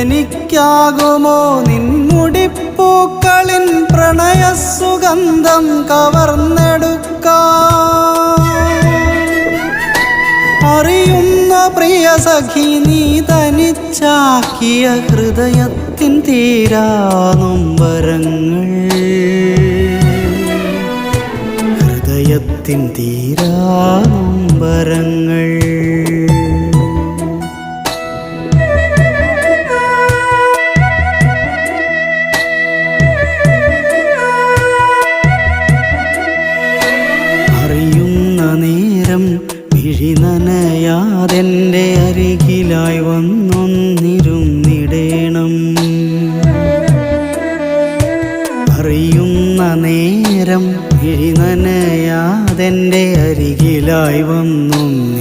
എനിക്കാകുമോ നിൻമുടിപ്പൂക്കളിൻ പ്രണയസുഗന്ധം കവർന്നെടുക്ക. അറിയുന്ന പ്രിയ സഖി നീ തനിച്ചാക്കിയ ഹൃദയത്തിൻ തീരാനൊമ്പരങ്ങൾ ഹൃദയത്തിൻ തീരാനൊമ്പരങ്ങൾ മേഘം മിഴി നനയാതെന്റെ അരികിലായി വന്നൊന്നിരുന്നിടേണം അറിയുന്ന നേരം മിഴി നനയാതെന്റെ അരികിലായി വന്നൊന്നി